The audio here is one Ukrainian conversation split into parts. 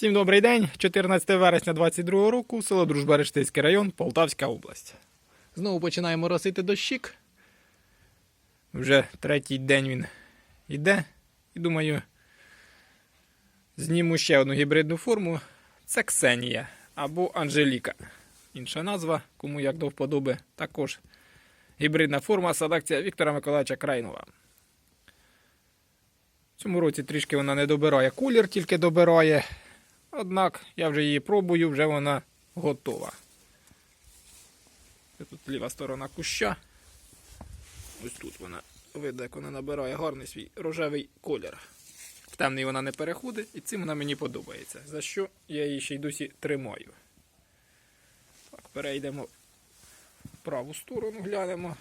Всім добрий день. 14 вересня 22 року, село Дружберештицький район, Полтавська область. Знову починаємо росити дощик. Вже третій день він йде. І думаю, зніму ще одну гібридну форму. Це Ксенія або Анжеліка. Інша назва, кому як до вподоби, також гібридна форма селекція Віктора Миколаївича Крайнова. В цьому році трішки вона не добирає колір, тільки добирає. Однак я вже її пробую, вже вона готова. Тут ліва сторона куща. Ось тут вона видно, як вона набирає гарний свій рожевий колір. В темний вона не переходить, і цим вона мені подобається. За що я її ще й досі тримаю. Так, перейдемо в праву сторону, глянемо.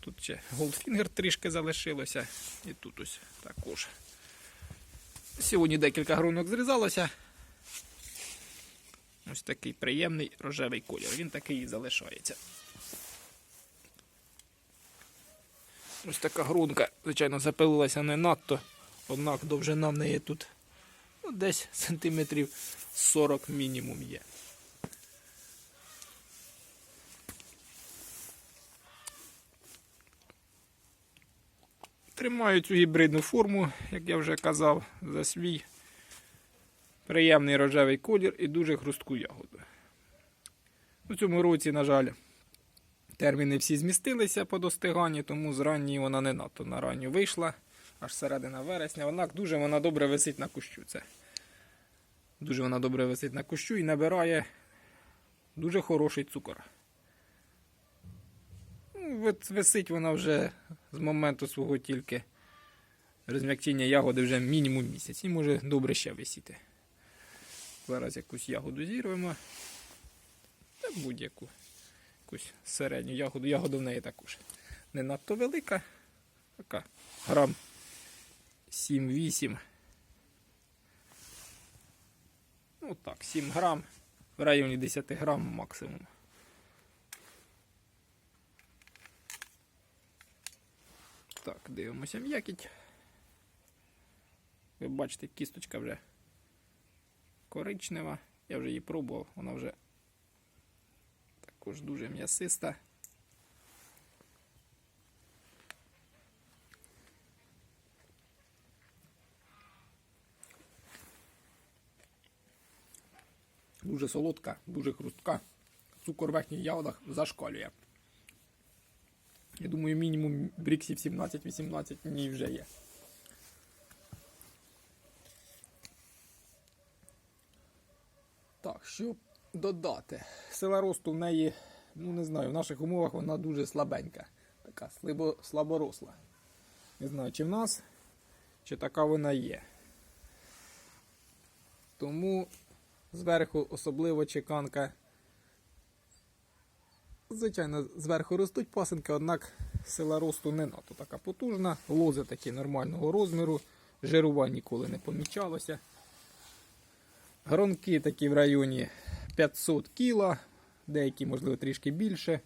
Тут ще голдфінгер трішки залишилося. І тут ось також. Сьогодні декілька грунок зрізалося. Ось такий приємний рожевий колір. Він такий і залишається. Ось така грунка, звичайно, запилилася не надто, однак довжина в неї тут ну, десь сантиметрів 40 мінімум є. Тримаю цю гібридну форму, як я вже казав, за свій приємний рожевий колір і дуже хрустку ягоду. У цьому році, на жаль, терміни всі змістилися по достиганні, тому з ранньої вона не надто на ранню вийшла, аж середина вересня. Однак дуже вона добре висить на кущу. Це дуже вона добре висить на кущу і набирає дуже хороший цукор. Ну, висить вона вже з моменту свого тільки розм'якчення ягоди вже мінімум місяць. І може добре ще висіти. Зараз якусь ягоду зірвемо. Та будь-яку. Якусь середню ягоду. Ягода в неї також не надто велика. Така грам 7-8. Ну так, 7 грам. В районі 10 грам максимум. Так, дивимося м'якіть. Ви бачите, кісточка вже коричнева. Я вже її пробував, вона вже також дуже м'ясиста. Дуже солодка, дуже хрустка. Цукор в верхніх ягодах зашкалює. Я думаю, мінімум бріксів 17-18 в ній вже є. Так, що додати? Сила росту в неї, ну не знаю, в наших умовах вона дуже слабенька. Така слабо, слаборосла. Не знаю, чи в нас, чи така вона є. Тому зверху особливо чеканка Звичайно, зверху ростуть пасинки, однак сила росту не надто така потужна. Лози такі нормального розміру, жирува ніколи не помічалося. Гронки такі в районі 500 кг, деякі, можливо, трішки більше.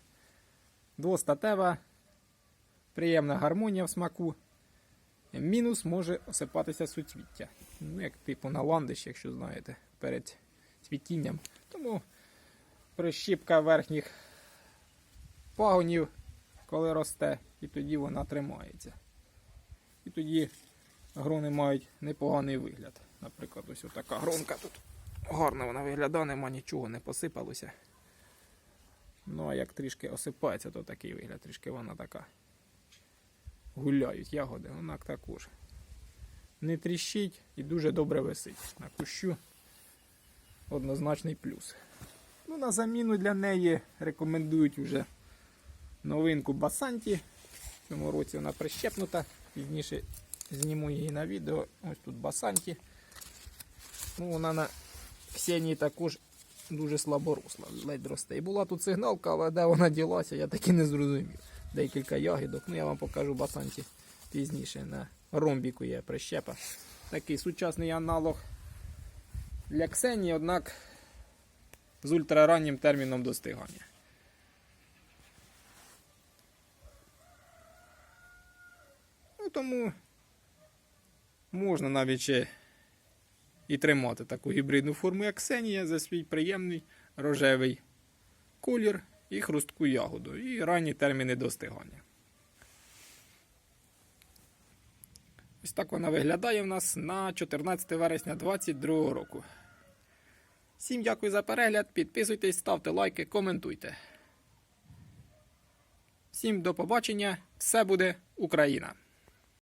Двостатева, приємна гармонія в смаку. Мінус може осипатися суцвіття. Ну, як типу на ландиш, якщо знаєте, перед цвітінням. Тому прищіпка верхніх пагонів, коли росте, і тоді вона тримається. І тоді грони мають непоганий вигляд. Наприклад, ось така гронка тут. Гарно вона виглядає, нема нічого не посипалося. Ну, а як трішки осипається, то такий вигляд, трішки вона така. Гуляють ягоди, вона також. Не тріщить і дуже добре висить. На кущу однозначний плюс. Ну, на заміну для неї рекомендують вже новинку Басанті. В цьому році вона прищепнута. Пізніше зніму її на відео. Ось тут Басанті. Ну, вона на Ксенії також дуже слаборосла, ледь росте. І була тут сигналка, але де вона ділася, я таки не зрозумів. Декілька ягідок. Ну, я вам покажу Басанті пізніше. На ромбіку є прищепа. Такий сучасний аналог для Ксенії, однак з ультрараннім терміном достигання. Тому можна навіть і тримати таку гібридну форму, як Ксенія, за свій приємний рожевий колір і хрустку ягоду, і ранні терміни достигання. Ось так вона виглядає в нас на 14 вересня 2022 року. Всім дякую за перегляд. Підписуйтесь, ставте лайки, коментуйте. Всім до побачення. Все буде Україна!